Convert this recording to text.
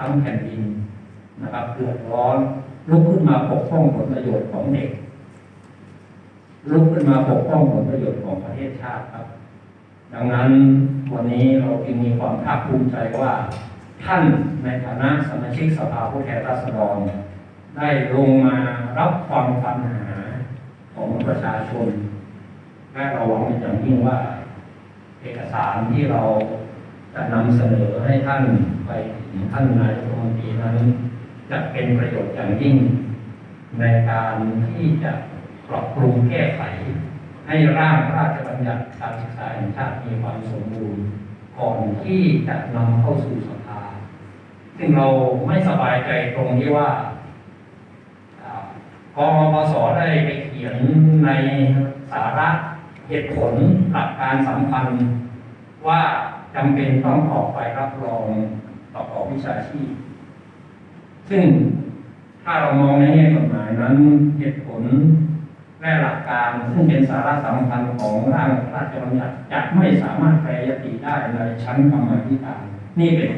ทั้งแผ่นดินนะครับเดือดร้อนลุกขึ้นมาปกป้องผลประโยชน์ของเด็กลุกขึ้นมาปกป้องผลประโยชน์ของประเทศชาติครับ ดังนั้นวันนี้เราจึงมีความภาคภูมิใจว่า ท่านในฐานะสมาชิกสภาผู้แทนราษฎร ได้ลงมารับฟังปัญหาของประชาชนและเราหวังเป็นอย่างยิ่งว่า เอกสารที่เรา จะนำเสนอให้ท่านไปถึงท่านนายกรัฐมนตรีนั้นจะเป็นประโยชน์อย่างยิ่ง ในการที่จะปรับปรุงแก้ไข ให้ร่างพระราชบัญญัติการศึกษาแห่งชาติมีความสมบูรณ์ ก่อนที่จะนำเข้าสู่สภา ซึ่งเราไม่สบายใจตรงที่ว่ากอ่ากมปสได้ไปเขียนในสาระเหตุผลหลักการสำคัญว่า จำเป็นต้องออกไปรับรองประกอบวิชาชีพ ซึ่งถ้าเรามองในแง่กฎหมายนั้นเหตุผลและหลักการซึ่งเป็นสาระสำคัญของร่างพระราชบัญญัติจะไม่สามารถแปรยติได้ในชั้นกรรมธิการนี่เป็น